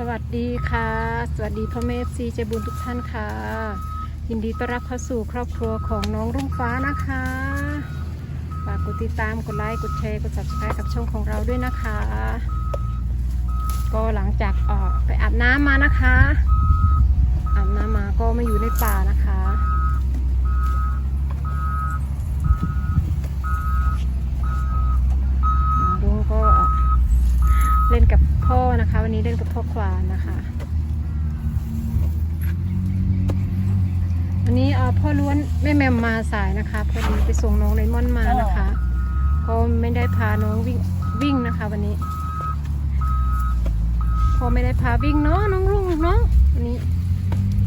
สวัสดีค่ะ สวัสดีพ่อแม่ซีเจบุญทุกท่านค่ะ ยินดีต้อนรับเข้าสู่ครอบครัวของน้องรุ่งฟ้านะคะฝากกดติดตามกดไลค์กดแชร์กด subscribe กับช่องของเราด้วยนะคะ ก็หลังจากออกไปอาบน้ำมานะคะอาบน้ำมาก็มาอยู่ในป่านะคะ น้องรุ่งก็เล่นกับพ่อนะคะ วันนี้ เล่นกับพ่อควานนะคะวันนี้เออพ่อล้วนแม่แมมมาสายนะคะพอดีไปส่งน้องไลมอนมานะคะก็ไม่ได้พาน้องวิ่งวิ่งนะคะ วันนี้พ่อไม่ได้พาวิ่งเนาะน้องรุ่งเนาะวันนี้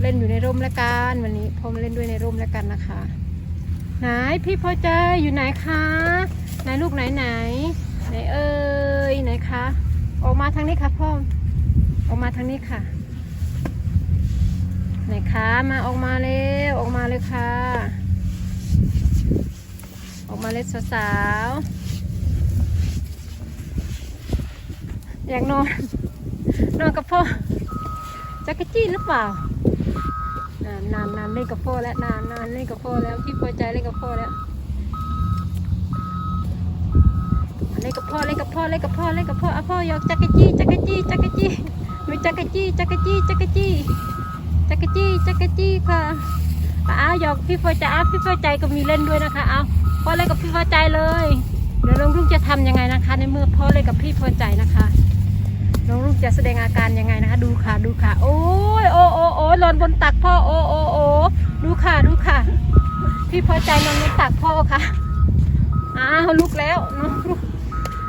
เล่นอยู่ในร่มแล้วกันวันนี้พ่อมาเล่นด้วยในร่มแล้วกันนะคะไหนพี่พอใจอยู่ไหนคะไหนลูกไหนไหนไหนเอ่ยไหนคะ ออกมาทางนี้ค่ะพ่อ ออกมาทางนี้ค่ะ ไหนคะมาออกมาเร็วออกมาเลยค่ะ ออกมาเล็ดสาวๆอยากนอนนอนกับพ่อจักรจี้หรือเปล่านานนานนานเล่นกับพ่อแล้วนานนานเล่นกับพ่อแล้วพี่พอใจเล่นกับพ่อแล้วเล่นกับพ่อเล่นกับพ่อเล่นกับพ่อเล่นกับพ่ออะพ่อยกจักรจี้จักรจี้จักรจี้ หนูจักรจี้จักรจี้จักรจี้จักรจี้จักรจี้ค่ะอ้าวหยอกพี่พอใจอ้าวพี่พอใจก็มีเล่นด้วยนะคะเอาพ่อเล่นกับพี่พอใจเลย เดี๋ยวน้องลูกจะทำยังไงนะคะ ในเมื่อพ่อเล่นกับพี่พอใจนะคะน้องลูกจะแสดงอาการยังไงนะคะ ดูค่ะดูค่ะ โอ้ยโอ้โอ้โอ้หล่นบนตักพ่อโอ้โอ้โอ้ดูค่ะดูค่ะ พี่พอใจนอนบนตักพ่อค่ะอ้าวลุกแล้วน้องลุก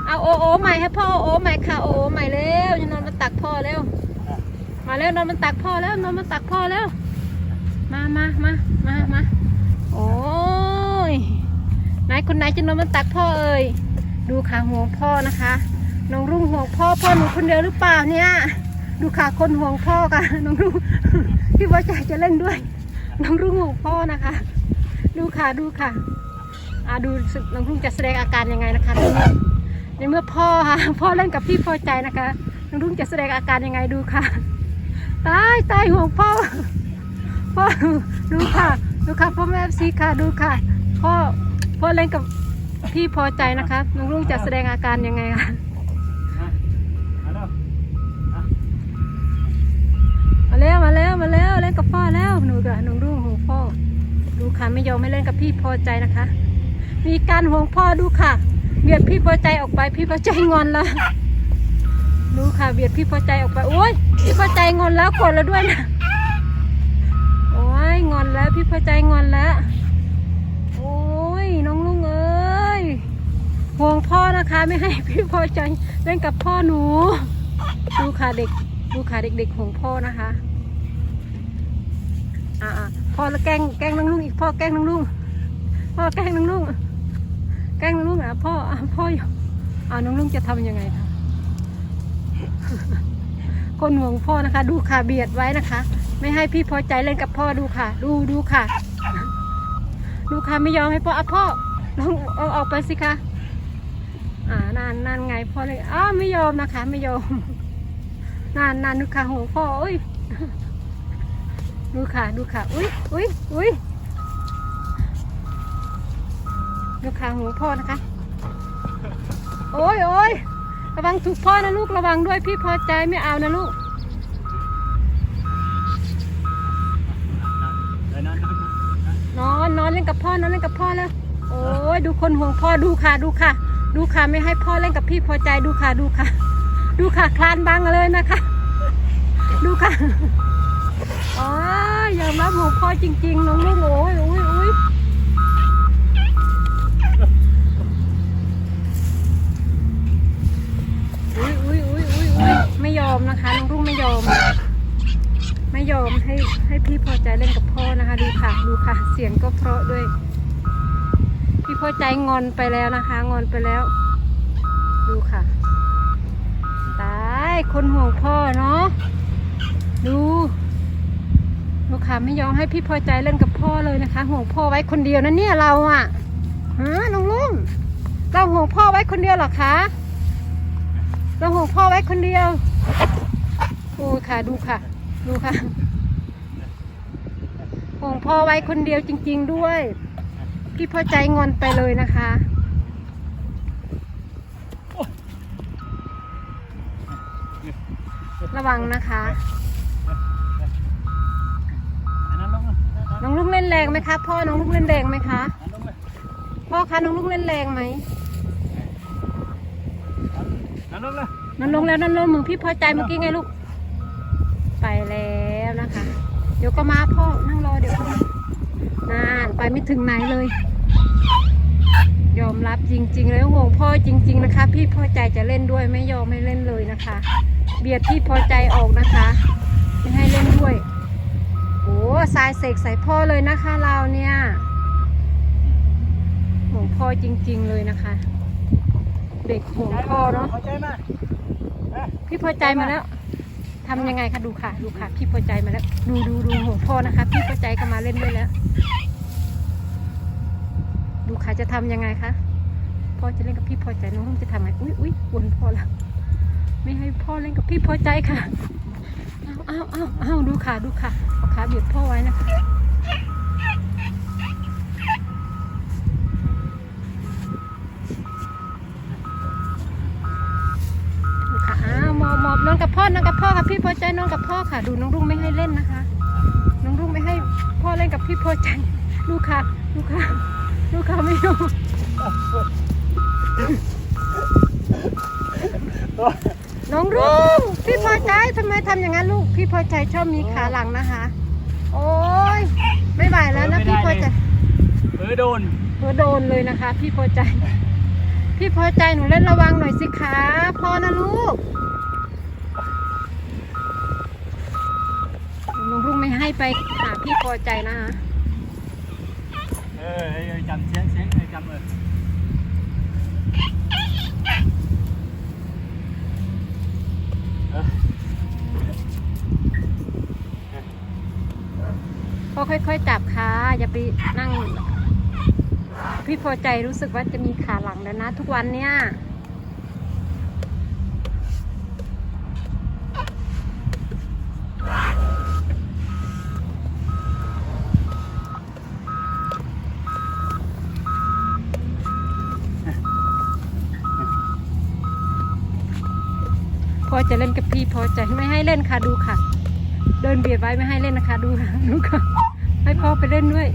เอาโอ้โอ้ใหม่ให้พ่อโอ้ใหม่ค่ะโอ้ใหม่แล้วจะนอนบนตักพ่อแล้ว มาแล้วนอนมันตักพ่อแล้วนอนมันตักพ่อแล้ว มามามามามาโอ้ยไหนคนไหนจะนอนมันตักพ่อเอ่ยดูขาห่วงพ่อนะคะน้องรุ่งห่วงพ่อพ่อหนูคนเดียวหรือเปล่าเนี่ย ดูขาคนห่วงพ่อค่ะน้องรุ่งพี่ว่าใจจะเล่นด้วย น้องรุ่งห่วงพ่อนะคะ ดูค่ะดูค่ะอ่าดูน้องรุ่งจะแสดงอาการยังไงนะคะในเมื่อในเมื่อพ่อค่ะพ่อเล่นกับพี่พอใจนะคะน้องรุ่งจะแสดงอาการยังไงดูค่ะ ตายตายห่วงพ่อพ่อดูค่ะ ดูค่ะพ่อแม่ซีค่ะดูค่ะพ่อพ่อเล่นกับพี่พอใจนะคะน้องรุ่งจะแสดงอาการยังไงคะมาแล้วมาแล้วมาแล้วเล่นกับพ่อแล้วหนูกับน้องรุ่งห่วงพ่อ ดูค่ะไม่ยอมไม่เล่นกับพี่พอใจนะคะ มีการห่วงพ่อดูค่ะเบียดพี่พอใจออกไปพี่พอใจงอนแล้ว ดูค่ะเบียดพี่พอใจออกไปโอ้ยพี่พอใจงอนแล้วกดแล้วด้วยนะโอ้ยงอนแล้วพี่พอใจงอนแล้ว โอ้ยน้องลุงเอ้ยห่วงพ่อนะคะ ไม่ให้พี่พอใจเล่นกับพ่อหนูดูค่ะเด็กดูค่ะเด็กๆห่วงพ่อนะคะอ่าพ่อแล้วแกล้งแกล้งน้องลุงอีกพ่อแกล้งน้องลุงพ่อแกล้งน้องลุงแกล้งน้องลุงอะพ่อพ่ออยู่อ่าน้องลุงจะทำยังไงคะ คนห่วงพ่อนะคะ ดูค่ะเบียดไว้นะคะ ไม่ให้พี่พอใจเล่นกับพ่อดูค่ะ ดูดูค่ะ ดูค่ะไม่ยอมให้พ่ออะพ่อลองเอาออกไปสิคะอ่านานนานไงพ่อเลยอ้าไม่ยอมนะคะ ไม่ยอมนานนานดูค่ะห่วพ่อเอ้ยดูค่ะดูค่ะอุ้ยอุ้ยอุ้ยดูค่ะห่วพ่อนะคะ โอ้ยโอ้ย ระวังถูกพ่อนะลูกระวังด้วยพี่พอใจไม่เอานะลูกนอนนอนเล่นกับพ่อนอนเล่นกับพ่อแล้วโอ้ยดูคนห่วงพ่อดูค่ะดูค่ะ ดูค่ะไม่ให้พ่อเล่นกับพี่พอใจดูค่ะดูค่ะ ดูค่ะคลานบังเลยนะคะ ดูค่ะอ๋อยอมรับห่วงพ่อจริง ๆน้องลูกโอ้ยโอ้ยโอ้ยอุ้ย พ่อใจเล่นกับพ่อนะคะ ดูค่ะดูค่ะ เสียงก็เพราะด้วย พี่พ่อใจงอนไปแล้วนะคะ งอนไปแล้ว ดูค่ะตายคนห่วงพ่อเนาะดูดูค่ะไม่ยอมให้พี่พอใจเล่นกับพ่อเลยนะคะ ห่วงพ่อไว้คนเดียวนะเนี่ยเราอะฮะน้องลุงเราห่วงพ่อไว้คนเดียวหรอคะเราห่วงพ่อไว้คนเดียวโอ้ยค่ะดูค่ะ ดูค่ะ ห่วงพ่อไว้คนเดียวจริง ๆด้วย พี่พอใจงอนไปเลยนะคะระวังนะคะอันนั้นลงมาน้องลุงเล่นแรงไหมคะพ่อ น้องลุงเล่นแรงไหมคะอันนั้นลงมาพ่อคะน้องลุงเล่นแรงไหมอันนั้นลงมานั่นลงแล้วนั่นลงมึงพี่พอใจเมื่อกี้ไงลูก ไปแล้วนะคะ เดี๋ยวก็มาพ่อนั่งรอเดี๋ยวก็มานานไปไม่ถึงไหนเลย ยอมรับจริง ๆ แล้วห่วงพ่อจริง ๆ นะคะ พี่พอใจจะเล่นด้วยไม่ยอมไม่เล่นเลยนะคะ เบียดพี่พอใจออกนะคะไม่ให้เล่นด้วยโอ้สายเสกใส่พ่อเลยนะคะ เราเนี่ยห่วงพ่อจริง ๆ เลยนะคะ เด็กห่วงพ่อเนาะเข้าใจไหมเอ๊ะพี่พอใจมาแล้ว ทำยังไงคะดูค่ะ ดูค่ะ พี่พอใจมาแล้ว ดูดูดูหัวพ่อนะคะ พี่พอใจก็มาเล่นด้วยแล้ว ดูค่ะจะทำยังไงคะพ่อจะเล่นกับพี่พอใจน้องจะทำไงอุ้ยอุ้ยวนพ่อละไม่ให้พ่อเล่นกับพี่พอใจค่ะเอาเอาเอาเอาดูค่ะดูค่ะเอาขาเบียดพ่อไว้นะคะดูค่ะอ้าวหมอบหมอบ นอนกับพ่อนอนกับพ่อค่ะพี่พอใจนอนกับพ่อค่ะ ดูน้องรุ่งไม่ให้เล่นนะคะ น้องรุ่งไม่ให้พ่อเล่นกับพี่พอใจดูค่ะดูค่ะดูค่ะไม่ยอมน้องรุ่งพี่พอใจทำไมทำอย่างนั้นลูกพี่พอใจชอบมีขาหลังนะคะ โอ้ยไม่ไหวแล้วนะพี่พอใจเออโดนเออโดนเลยนะคะ พี่พอใจ พี่พอใจหนูเล่นระวังหน่อยสิคะพอนะลูก น้องรุ่งไม่ให้ไปหาพี่พอใจนะคะเออเออจำเสียงเสียงเออจำเออเออก็ค่อยๆจับขาอย่าไปนั่ง พี่พอใจรู้สึกว่าจะมีขาหลังแล้วนะ ทุกวันเนี่ย อจะเล่นกับพี่พอใจไม่ให้เล่นค่ะดูค่ะ เดินเบียดไว้ไม่ให้เล่นนะคะ ดูค่ะดูค่ะให้พ่อไปเล่นด้วย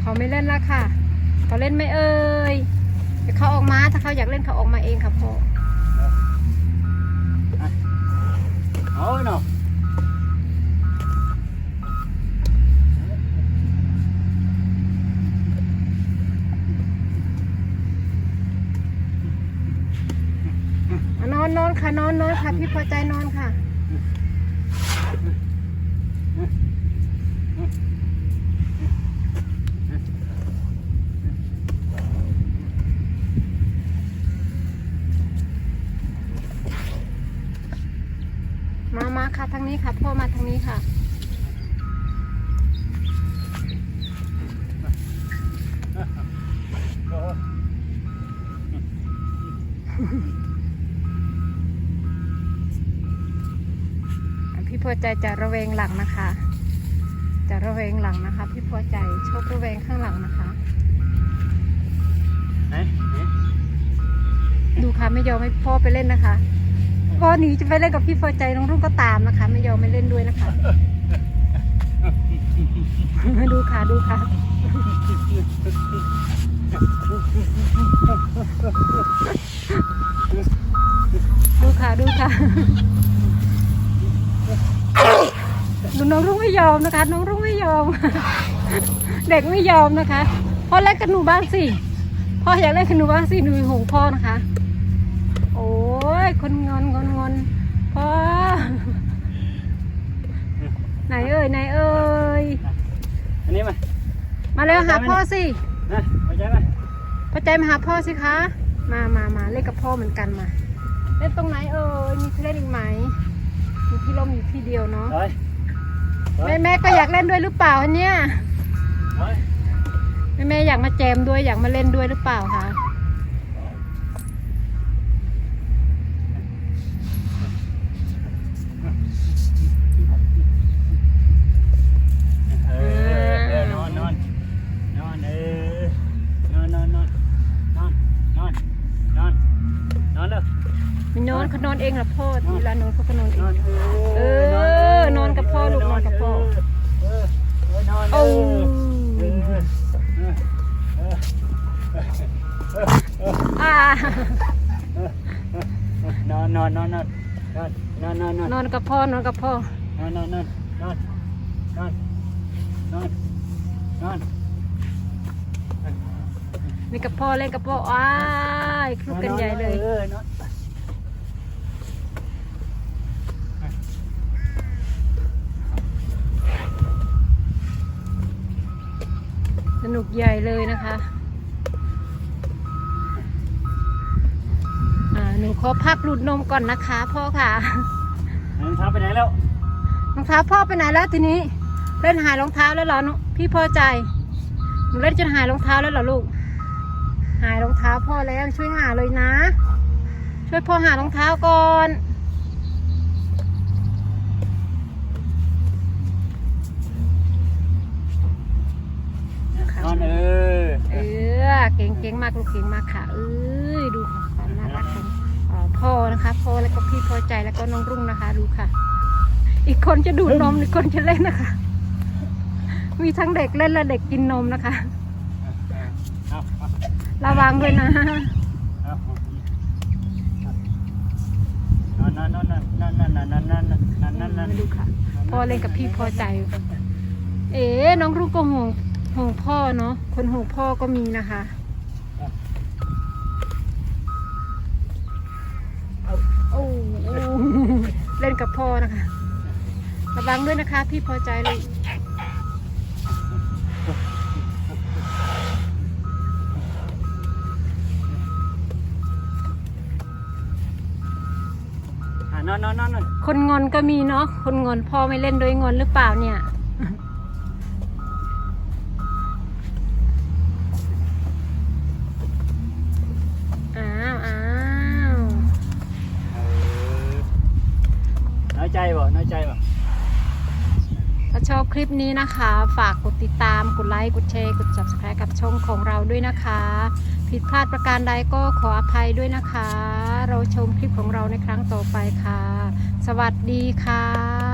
เขาไม่เล่นละค่ะเขาเล่นไม่เอ่ยเดี๋ยวเขาออกมาถ้าเขาอยากเล่นเขาออกมาเองค่ะพ่อโอ้ยเนาะ นอนนอนค่ะนอนนอนค่ะ พี่พอใจนอนค่ะ มามาค่ะทางนี้ค่ะพ่อมาทางนี้ค่ะ โอ้ย พี่พอใจจะระแวงหลังนะคะ จะระแวงหลังนะคะ พี่พอใจชอบระแวงข้างหลังนะคะไหนไหนดูค่ะไม่ยอมให้พ่อไปเล่นนะคะพ่อหนีจะไปเล่นกับพี่พอใจน้องรุ่งก็ตามนะคะ ไม่ยอมไม่เล่นด้วยนะคะ ดูค่ะดูค่ะดูค่ะดูค่ะ ดู น้องรุ่งไม่ยอมนะคะ น้องรุ่งไม่ยอม เด็กไม่ยอมนะคะพ่อเล่นกับหนูบ้างสิพ่ออยากเล่นกับหนูบ้างสิหนูหงพ่อนะคะ โอ้ยคนงอนงอนงอนพ่อไหนเอ่ยไหนเอ่ยอันนี้มามาเร็วหาพ่อสินะเข้าใจไหมพอใจมาหาพ่อสิคะ มามามาเล่นกับพ่อเหมือนกันมาเล่นตรงไหนเอ่ยมีที่เล่นอีกไหมมีที่ร่มอยู่ที่เดียวเนาะเฮ้ย แม่แม่ก็อยากเล่นด้วยหรือเปล่าอันเนี้ยแม่แม่อยากมาแจมด้วยอยากมาเล่นด้วยหรือเปล่าคะนอนเขานอนเองเหรอพ่อเวลานอนเขาก็นอนเอง อออ่านอนนอนนอนนอนนอนนอนนอนนอนกับพ่อนอนกับพ่อนอนนอนนอนนอนนอนนอนนอนนี่กับพ่อเล่นกับพ่ออ้ายคลุกกันใหญ่เลยเออนอน นุกใหญ่เลยนะคะอ่าหนูขอพักหลุดนมก่อนนะคะพ่อค่ะรองเท้าไปไหนแล้วรองเท้าพ่อไปไหนแล้วทีนี้เล่นหายรองเท้าแล้วเหรอหนูพี่พอใจหนูเล่นจนหายรองเท้าแล้วเหรอลูก หายรองเท้าพ่อแล้วช่วยหาเลยนะ ช่วยพ่อหารองเท้าก่อน นอนเออเออ เก่งเก่งมากลูกเก่งมากค่ะ เอ้ยดูค่ะความน่ารักของเอ่อพ่อนะคะพ่อแล้วก็พี่พอใจแล้วก็น้องรุ่งนะคะ ดูค่ะ อีกคนจะดูดนมอีกคนจะเล่นนะคะ มีทั้งเด็กเล่นและเด็กกินนมนะคะ เอาเอาระวังด้วยนะ เอานอนนอนนอนนอนนอนนอนนอนนอนนอนนอนนอนมาดูค่ะพ่อเล่นกับพี่พอใจเอ๋น้องรุ่งก็ห่วงห่ว งพ่อเนาะคนห่วงพ่อก็มีนะคะโอ้โอ้เล่นกับพ่อนะคะ ระวังด้วยนะคะ พี่พอใจเลยอะนอนนอนนอนนอนคนงอนก็มีเนาะคนงอนพ่อไม่เล่นด้วยงอนหรือเปล่าเนี่ย อ้าวอ้าว เออน้อย ใจบ่น้อยใจบ่ถ้าชอบคลิปนี้นะคะ ฝากกดติดตาม กดไลค์ กดแชร์ กด subscribe กับช่องของเราด้วยนะคะ ผิดพลาดประการใดก็ขออภัยด้วยนะคะ เราชมคลิปของเราในครั้งต่อไปค่ะ สวัสดีค่ะ